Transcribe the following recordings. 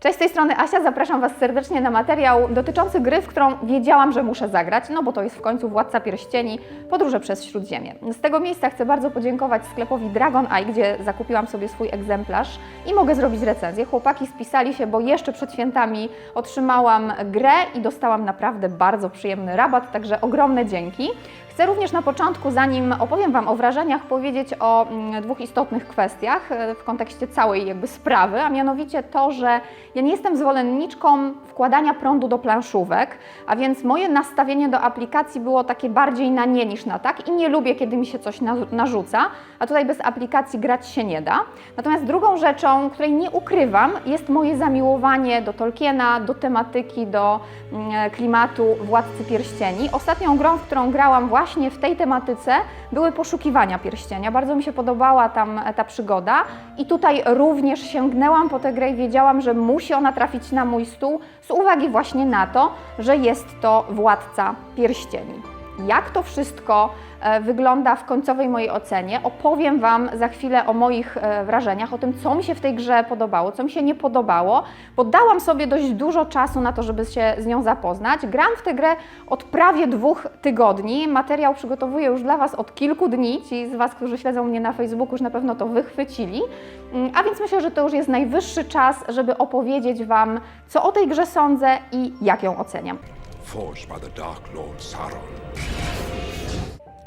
Cześć, z tej strony Asia, zapraszam Was serdecznie na materiał dotyczący gry, w którą wiedziałam, że muszę zagrać, no bo to jest w końcu Władca Pierścieni, podróże przez Śródziemie. Z tego miejsca chcę bardzo podziękować sklepowi Dragon Eye, gdzie zakupiłam sobie swój egzemplarz i mogę zrobić recenzję. Chłopaki spisali się, bo jeszcze przed świętami otrzymałam grę i dostałam naprawdę bardzo przyjemny rabat, także ogromne dzięki. Chcę również na początku, zanim opowiem Wam o wrażeniach, powiedzieć o mm, dwóch istotnych kwestiach e, w kontekście całej jakby sprawy, a mianowicie to, że ja nie jestem zwolenniczką wkładania prądu do planszówek, a więc moje nastawienie do aplikacji było takie bardziej na nie niż na tak i nie lubię, kiedy mi się coś na- narzuca, a tutaj bez aplikacji grać się nie da. Natomiast drugą rzeczą, której nie ukrywam, jest moje zamiłowanie do Tolkiena, do tematyki, do mm, klimatu Władcy Pierścieni. Ostatnią grą, w którą grałam właśnie w tej tematyce, były Poszukiwania Pierścienia. Bardzo mi się podobała tam e, ta przygoda i tutaj również sięgnęłam po tę grę i wiedziałam, że musi ona trafić na mój stół z uwagi właśnie na to, że jest to Władca Pierścieni. Jak to wszystko e, wygląda w końcowej mojej ocenie. Opowiem Wam za chwilę o moich e, wrażeniach, o tym, co mi się w tej grze podobało, co mi się nie podobało, bo dałam sobie dość dużo czasu na to, żeby się z nią zapoznać. Gram w tę grę od prawie dwóch tygodni. Materiał przygotowuję już dla Was od kilku dni. Ci z Was, którzy śledzą mnie na Facebooku, już na pewno to wychwycili. Mm, A więc myślę, że to już jest najwyższy czas, żeby opowiedzieć Wam, co o tej grze sądzę i jak ją oceniam. Forged by the Dark Lord Sauron.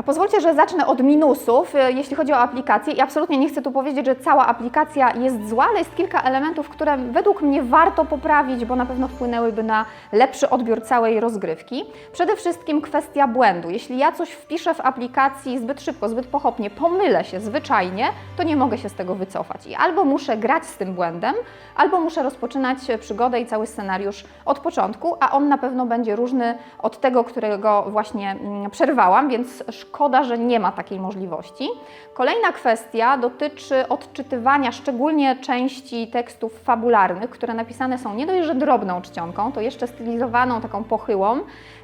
Pozwólcie, że zacznę od minusów, e, jeśli chodzi o aplikację. I absolutnie nie chcę tu powiedzieć, że cała aplikacja jest zła, ale jest kilka elementów, które według mnie warto poprawić, bo na pewno wpłynęłyby na lepszy odbiór całej rozgrywki. Przede wszystkim kwestia błędu. Jeśli ja coś wpiszę w aplikacji zbyt szybko, zbyt pochopnie, pomylę się zwyczajnie, to nie mogę się z tego wycofać. I albo muszę grać z tym błędem, albo muszę rozpoczynać przygodę i cały scenariusz od początku, a on na pewno będzie różny od tego, którego właśnie mm, przerwałam, więc szkoda, że nie ma takiej możliwości. Kolejna kwestia dotyczy odczytywania szczególnie części tekstów fabularnych, które napisane są nie dość, że drobną czcionką, to jeszcze stylizowaną, taką pochyłą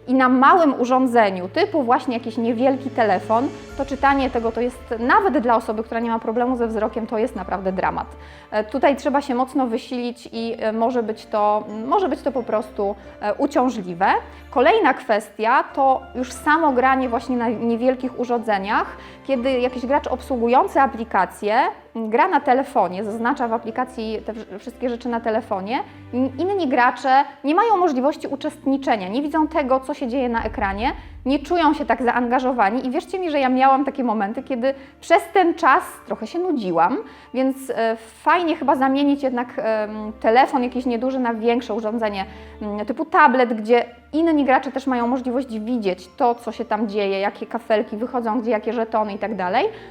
i na małym urządzeniu, typu właśnie jakiś niewielki telefon, to czytanie tego to jest nawet dla osoby, która nie ma problemu ze wzrokiem, to jest naprawdę dramat. E, Tutaj trzeba się mocno wysilić i e, może być to, może być to po prostu e, uciążliwe. Kolejna kwestia to już samo granie właśnie na niewielkich urządzeniach, kiedy jakiś gracz obsługujący aplikację gra na telefonie, zaznacza w aplikacji te wsz- wszystkie rzeczy na telefonie, in- inni gracze nie mają możliwości uczestniczenia, nie widzą tego, co się dzieje na ekranie, nie czują się tak zaangażowani i wierzcie mi, że ja miałam takie momenty, kiedy przez ten czas trochę się nudziłam, więc e, fajnie chyba zamienić jednak telefon jakiś nieduży na większe urządzenie mm, typu tablet, gdzie inni gracze też mają możliwość widzieć to, co się tam dzieje, jakie kafelki wychodzą, gdzie jakie żetony i tak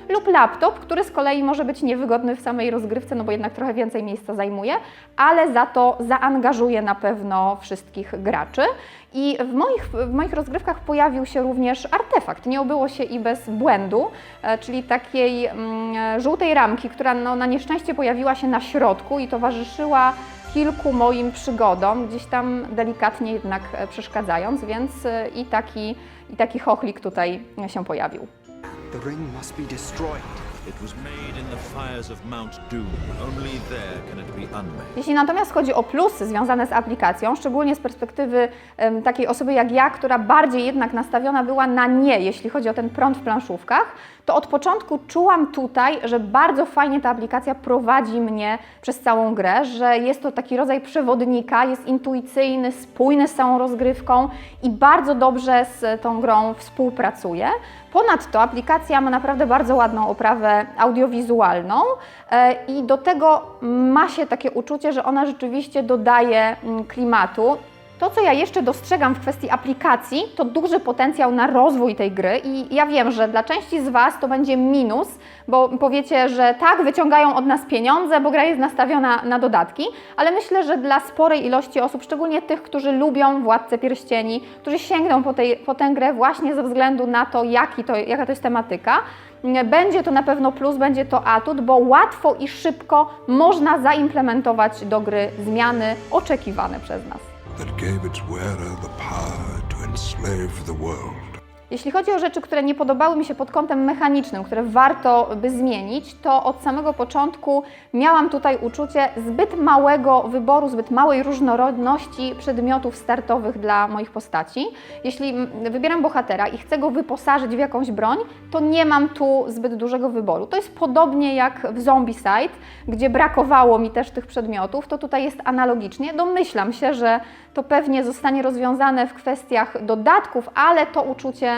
lub laptop, który z kolei może być niewygodny w samej rozgrywce, no bo jednak trochę więcej miejsca zajmuje, ale za to zaangażuje na pewno wszystkich graczy. I w moich, w moich rozgrywkach pojawił się również artefakt. Nie obyło się i bez błędu, e, czyli takiej mm, e, żółtej ramki, która no, na nieszczęście pojawiła się na środku i towarzyszyła kilku moim przygodom, gdzieś tam delikatnie jednak e, przeszkadzając, więc i taki, i taki chochlik tutaj się pojawił. The ring must be destroyed. It was made in the fires of Mount Doom. Only there can it be unmade. Jeśli natomiast chodzi o plusy związane z aplikacją, szczególnie z perspektywy takiej osoby jak ja, która bardziej jednak nastawiona była na nie, jeśli chodzi o ten prąd w planszówkach, to od początku czułam tutaj, że bardzo fajnie ta aplikacja prowadzi mnie przez całą grę, że jest to taki rodzaj przewodnika, jest intuicyjny, spójny z całą rozgrywką i bardzo dobrze z tą grą współpracuje. Ponadto aplikacja ma naprawdę bardzo ładną oprawę audiowizualną e, i do tego ma się takie uczucie, że ona rzeczywiście dodaje mm, klimatu. To, co ja jeszcze dostrzegam w kwestii aplikacji, to duży potencjał na rozwój tej gry i ja wiem, że dla części z Was to będzie minus, bo powiecie, że tak, wyciągają od nas pieniądze, bo gra jest nastawiona na dodatki, ale myślę, że dla sporej ilości osób, szczególnie tych, którzy lubią Władcę Pierścieni, którzy sięgną po, tej, po tę grę właśnie ze względu na to, jaki to, jaka to jest tematyka, będzie to na pewno plus, będzie to atut, bo łatwo i szybko można zaimplementować do gry zmiany oczekiwane przez nas. That gave its wearer the power to enslave the world. Jeśli chodzi o rzeczy, które nie podobały mi się pod kątem mechanicznym, które warto by zmienić, to od samego początku miałam tutaj uczucie zbyt małego wyboru, zbyt małej różnorodności przedmiotów startowych dla moich postaci. Jeśli mm, wybieram bohatera i chcę go wyposażyć w jakąś broń, to nie mam tu zbyt dużego wyboru. To jest podobnie jak w Zombicide, gdzie brakowało mi też tych przedmiotów, to tutaj jest analogicznie. Domyślam się, że to pewnie zostanie rozwiązane w kwestiach dodatków, ale to uczucie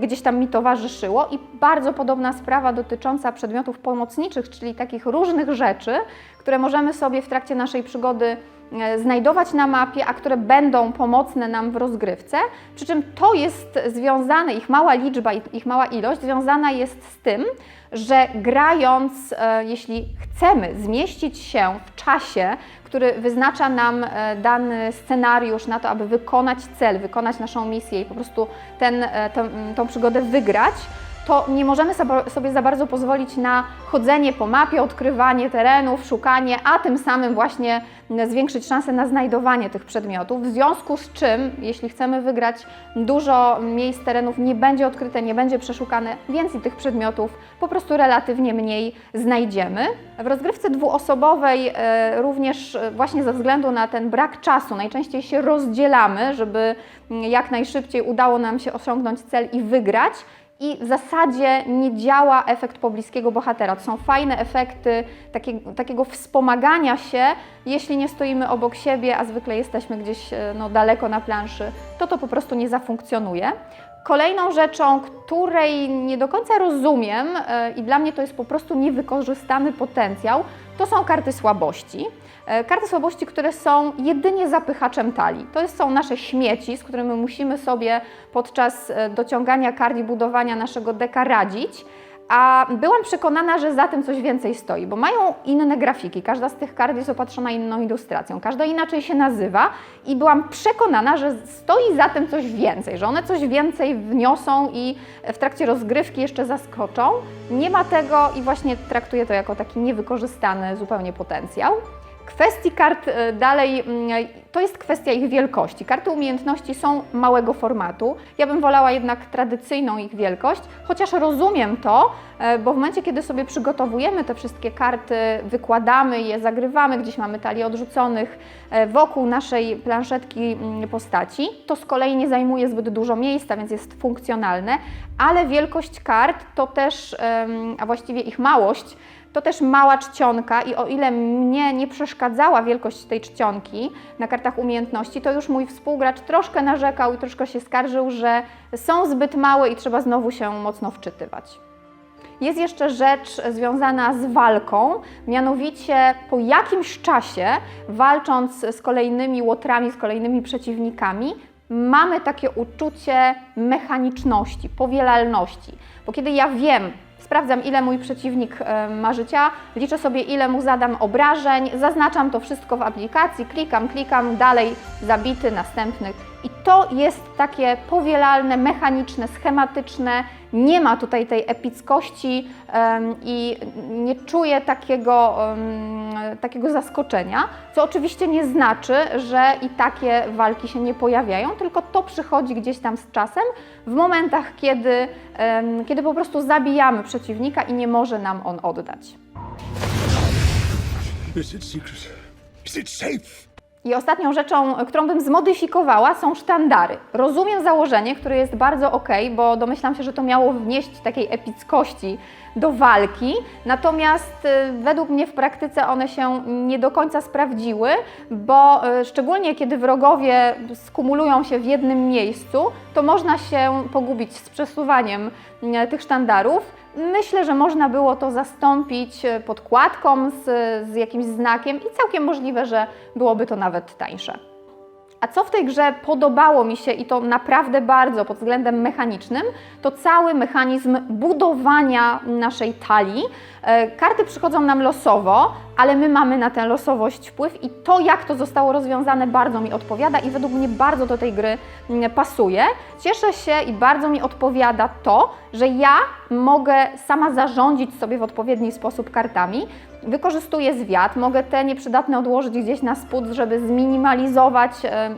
gdzieś tam mi towarzyszyło i bardzo podobna sprawa dotycząca przedmiotów pomocniczych, czyli takich różnych rzeczy, które możemy sobie w trakcie naszej przygody e, znajdować na mapie, a które będą pomocne nam w rozgrywce. Przy czym to jest związane, ich mała liczba, ich- mała ilość związana jest z tym, że grając, e, jeśli chcemy zmieścić się w czasie, który wyznacza nam e, dany scenariusz na to, aby wykonać cel, wykonać naszą misję i po prostu ten, tę, tą przygodę wygrać, to nie możemy sobie za bardzo pozwolić na chodzenie po mapie, odkrywanie terenów, szukanie, a tym samym właśnie m, zwiększyć szanse na znajdowanie tych przedmiotów. W związku z czym, jeśli chcemy wygrać, dużo miejsc terenów nie będzie odkryte, nie będzie przeszukane, więc i tych przedmiotów po prostu relatywnie mniej znajdziemy. W rozgrywce dwuosobowej e, również e, właśnie ze względu na ten brak czasu najczęściej się rozdzielamy, żeby mm, jak najszybciej udało nam się osiągnąć cel i wygrać i w zasadzie nie działa efekt pobliskiego bohatera. To są fajne efekty takie, takiego wspomagania się, jeśli nie stoimy obok siebie, a zwykle jesteśmy gdzieś e, no, daleko na planszy, to to po prostu nie zafunkcjonuje. Kolejną rzeczą, której nie do końca rozumiem e, i dla mnie to jest po prostu niewykorzystany potencjał, to są karty słabości. E, Karty słabości, które są jedynie zapychaczem talii. To są nasze śmieci, z którymi musimy sobie podczas e, dociągania kart i budowania naszego deka radzić. A byłam przekonana, że za tym coś więcej stoi, bo mają inne grafiki. Każda z tych kart jest opatrzona inną ilustracją, każda inaczej się nazywa i byłam przekonana, że stoi za tym coś więcej, że one coś więcej wniosą i w trakcie rozgrywki jeszcze zaskoczą. Nie ma tego i właśnie traktuję to jako taki niewykorzystany zupełnie potencjał. Kwestii kart e, dalej, mm, to jest kwestia ich wielkości. Karty umiejętności są małego formatu. Ja bym wolała jednak tradycyjną ich wielkość, chociaż rozumiem to, e, bo w momencie, kiedy sobie przygotowujemy te wszystkie karty, wykładamy je, zagrywamy, gdzieś mamy talię odrzuconych e, wokół naszej planszetki mm, postaci, to z kolei nie zajmuje zbyt dużo miejsca, więc jest funkcjonalne, ale wielkość kart to też, a właściwie ich małość, to też mała czcionka i o ile mnie nie przeszkadzała wielkość tej czcionki na kartach umiejętności, to już mój współgracz troszkę narzekał i troszkę się skarżył, że są zbyt małe i trzeba znowu się mocno wczytywać. Jest jeszcze rzecz związana z walką, mianowicie po jakimś czasie, walcząc z kolejnymi łotrami, z kolejnymi przeciwnikami, mamy takie uczucie mechaniczności, powielalności. Bo kiedy ja wiem, sprawdzam ile mój przeciwnik e, ma życia, liczę sobie ile mu zadam obrażeń, zaznaczam to wszystko w aplikacji, klikam, klikam, dalej zabity, następny. I to jest takie powielalne, mechaniczne, schematyczne. Nie ma tutaj tej epickości em, i nie czuję takiego, em, takiego zaskoczenia, co oczywiście nie znaczy, że i takie walki się nie pojawiają, tylko to przychodzi gdzieś tam z czasem, w momentach, kiedy, kiedy po prostu zabijamy przeciwnika i nie może nam on oddać. I ostatnią rzeczą, którą bym zmodyfikowała, są sztandary. Rozumiem założenie, które jest bardzo ok, bo domyślam się, że to miało wnieść takiej epickości do walki, natomiast y, według mnie w praktyce one się nie do końca sprawdziły, bo y, szczególnie kiedy wrogowie skumulują się w jednym miejscu, to można się pogubić z przesuwaniem y, tych sztandarów. Myślę, że można było to zastąpić podkładką z, z jakimś znakiem i całkiem możliwe, że byłoby to nawet tańsze. A co w tej grze podobało mi się i to naprawdę bardzo pod względem mechanicznym, to cały mechanizm budowania naszej talii. E, Karty przychodzą nam losowo, ale my mamy na tę losowość wpływ i to, jak to zostało rozwiązane, bardzo mi odpowiada i według mnie bardzo do tej gry mm, pasuje. Cieszę się i bardzo mi odpowiada to, że ja mogę sama zarządzić sobie w odpowiedni sposób kartami Wykorzystuję zwiat, mogę te nieprzydatne odłożyć gdzieś na spód, żeby zminimalizować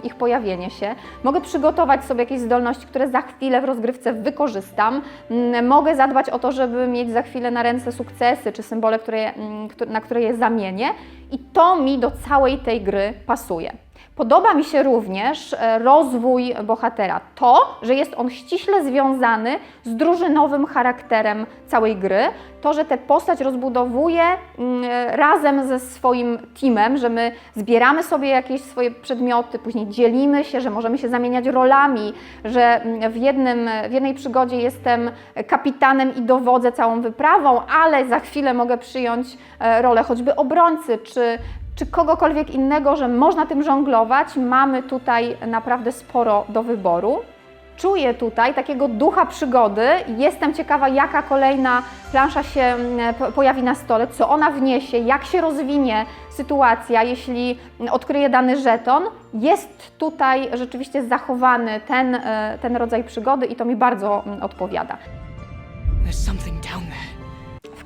ich pojawienie się. Mogę przygotować sobie jakieś zdolności, które za chwilę w rozgrywce wykorzystam. Mm, Mogę zadbać o to, żeby mieć za chwilę na ręce sukcesy czy symbole, które, mm, na które je zamienię. I to mi do całej tej gry pasuje. Podoba mi się również e, rozwój bohatera. To, że jest on ściśle związany z drużynowym charakterem całej gry. To, że tę postać rozbudowuje mm, e, razem ze swoim teamem, że my zbieramy sobie jakieś swoje przedmioty, później dzielimy się, że możemy się zamieniać rolami, że mm, w, jednym, w jednej przygodzie jestem kapitanem i dowodzę całą wyprawą, ale za chwilę mogę przyjąć e, rolę choćby obrońcy czy czy kogokolwiek innego, że można tym żonglować. Mamy tutaj naprawdę sporo do wyboru. Czuję tutaj takiego ducha przygody. Jestem ciekawa, jaka kolejna plansza się mm, po- pojawi na stole, co ona wniesie, jak się rozwinie sytuacja, jeśli odkryję dany żeton. Jest tutaj rzeczywiście zachowany ten, e, ten rodzaj przygody i to mi bardzo mm, odpowiada. There's something down there.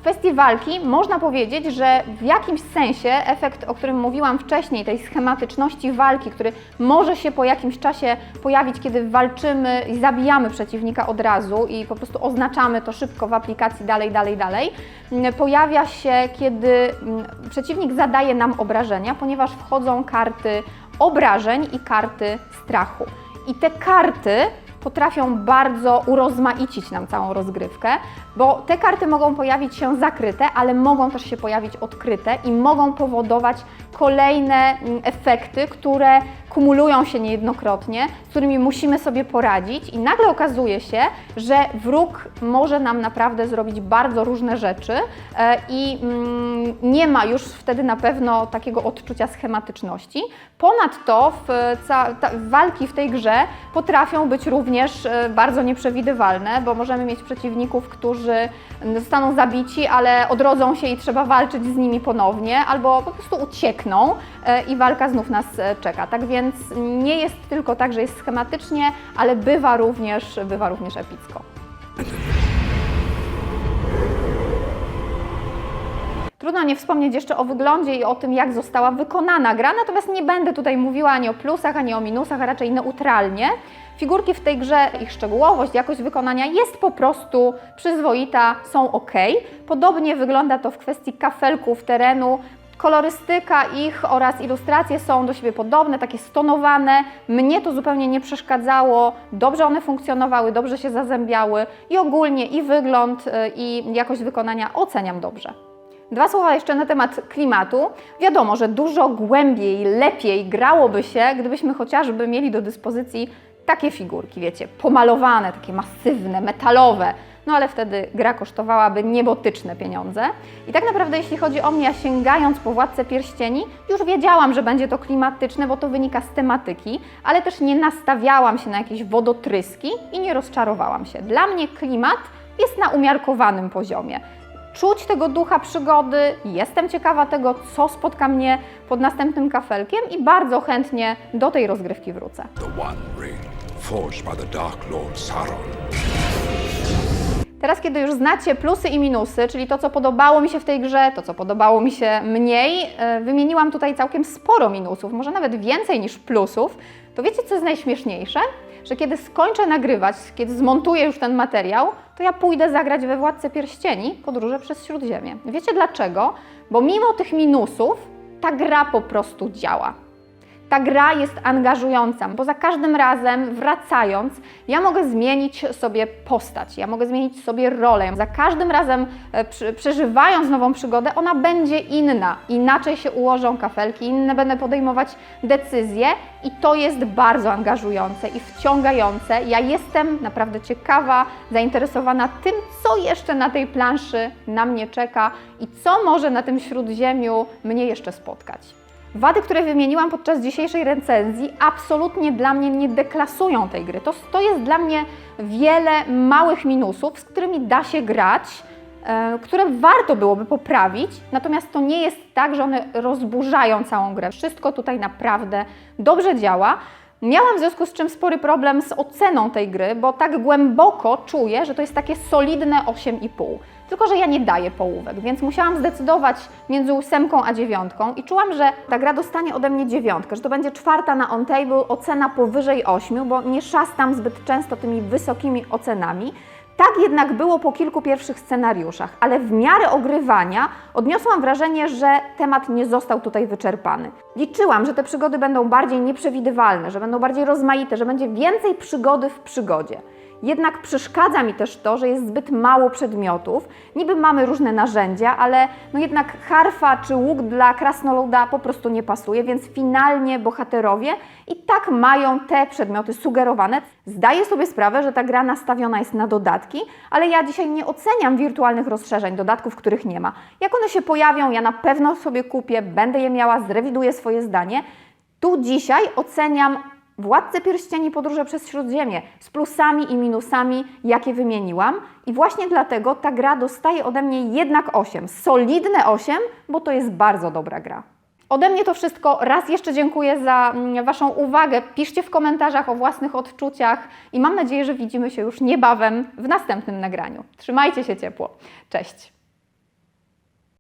Kwestii walki można powiedzieć, że w jakimś sensie efekt, o którym mówiłam wcześniej, tej schematyczności walki, który może się po jakimś czasie pojawić, kiedy walczymy i zabijamy przeciwnika od razu i po prostu oznaczamy to szybko w aplikacji dalej, dalej, dalej, m, pojawia się, kiedy m, przeciwnik zadaje nam obrażenia, ponieważ wchodzą karty obrażeń i karty strachu. I te karty potrafią bardzo urozmaicić nam całą rozgrywkę, bo te karty mogą pojawić się zakryte, ale mogą też się pojawić odkryte i mogą powodować kolejne mm, efekty, które kumulują się niejednokrotnie, z którymi musimy sobie poradzić i nagle okazuje się, że wróg może nam naprawdę zrobić bardzo różne rzeczy e, i mm, nie ma już wtedy na pewno takiego odczucia schematyczności. Ponadto w, walki w tej grze potrafią być również e, bardzo nieprzewidywalne, bo możemy mieć przeciwników, którzy zostaną zabici, ale odrodzą się i trzeba walczyć z nimi ponownie, albo po prostu uciekną e, i walka znów nas czeka. Tak więc nie jest tylko tak, że jest schematycznie, ale bywa również, bywa również epicko. Trudno nie wspomnieć jeszcze o wyglądzie i o tym, jak została wykonana gra, natomiast nie będę tutaj mówiła ani o plusach, ani o minusach, a raczej neutralnie. Figurki w tej grze, ich szczegółowość, jakość wykonania jest po prostu przyzwoita, są ok. Podobnie wygląda to w kwestii kafelków terenu. Kolorystyka ich oraz ilustracje są do siebie podobne, takie stonowane. Mnie to zupełnie nie przeszkadzało. Dobrze one funkcjonowały, dobrze się zazębiały i ogólnie i wygląd, y, i jakość wykonania oceniam dobrze. Dwa słowa jeszcze na temat klimatu. Wiadomo, że dużo głębiej, lepiej grałoby się, gdybyśmy chociażby mieli do dyspozycji takie figurki, wiecie, pomalowane, takie masywne, metalowe. No ale wtedy gra kosztowałaby niebotyczne pieniądze. I tak naprawdę, jeśli chodzi o mnie, ja sięgając po Władcę Pierścieni, już wiedziałam, że będzie to klimatyczne, bo to wynika z tematyki, ale też nie nastawiałam się na jakieś wodotryski i nie rozczarowałam się. Dla mnie klimat jest na umiarkowanym poziomie czuć tego ducha przygody. Jestem ciekawa tego, co spotka mnie pod następnym kafelkiem i bardzo chętnie do tej rozgrywki wrócę. The One Ring, forged by the Dark Lord Sauron. Teraz, kiedy już znacie plusy i minusy, czyli to, co podobało mi się w tej grze, to, co podobało mi się mniej, e, wymieniłam tutaj całkiem sporo minusów, może nawet więcej niż plusów, to wiecie, co jest najśmieszniejsze? Że kiedy skończę nagrywać, kiedy zmontuję już ten materiał, to ja pójdę zagrać we Władcę Pierścieni podróże przez Śródziemie. Wiecie dlaczego? Bo mimo tych minusów, ta gra po prostu działa ta gra jest angażująca, bo za każdym razem wracając, ja mogę zmienić sobie postać, ja mogę zmienić sobie rolę. Za każdym razem e, przeżywając nową przygodę, ona będzie inna. Inaczej się ułożą kafelki, inne będę podejmować decyzje i to jest bardzo angażujące i wciągające. Ja jestem naprawdę ciekawa, zainteresowana tym, co jeszcze na tej planszy na mnie czeka i co może na tym śródziemiu mnie jeszcze spotkać. Wady, które wymieniłam podczas dzisiejszej recenzji, absolutnie dla mnie nie deklasują tej gry. To, to jest dla mnie wiele małych minusów, z którymi da się grać, e, które warto byłoby poprawić, natomiast to nie jest tak, że one rozburzają całą grę. Wszystko tutaj naprawdę dobrze działa. Miałam w związku z czym spory problem z oceną tej gry, bo tak głęboko czuję, że to jest takie solidne 8,5. Tylko, że ja nie daję połówek, więc musiałam zdecydować między ósemką a dziewiątką i czułam, że ta gra dostanie ode mnie dziewiątkę, że to będzie czwarta na on table, ocena powyżej ośmiu, bo nie szastam zbyt często tymi wysokimi ocenami. Tak jednak było po kilku pierwszych scenariuszach, ale w miarę ogrywania odniosłam wrażenie, że temat nie został tutaj wyczerpany. Liczyłam, że te przygody będą bardziej nieprzewidywalne, że będą bardziej rozmaite, że będzie więcej przygody w przygodzie. Jednak przeszkadza mi też to, że jest zbyt mało przedmiotów. Niby mamy różne narzędzia, ale no jednak harfa czy łuk dla krasnoluda po prostu nie pasuje, więc finalnie bohaterowie i tak mają te przedmioty sugerowane. Zdaję sobie sprawę, że ta gra nastawiona jest na dodatki, ale ja dzisiaj nie oceniam wirtualnych rozszerzeń, dodatków, których nie ma. Jak one się pojawią, ja na pewno sobie kupię, będę je miała, zrewiduję swoje zdanie. Tu dzisiaj oceniam Władcę Pierścieni Podróże przez Śródziemie z plusami i minusami, jakie wymieniłam. I właśnie dlatego ta gra dostaje ode mnie jednak 8. Solidne 8, bo to jest bardzo dobra gra. Ode mnie to wszystko. Raz jeszcze dziękuję za mm, Waszą uwagę. Piszcie w komentarzach o własnych odczuciach i mam nadzieję, że widzimy się już niebawem w następnym nagraniu. Trzymajcie się ciepło. Cześć!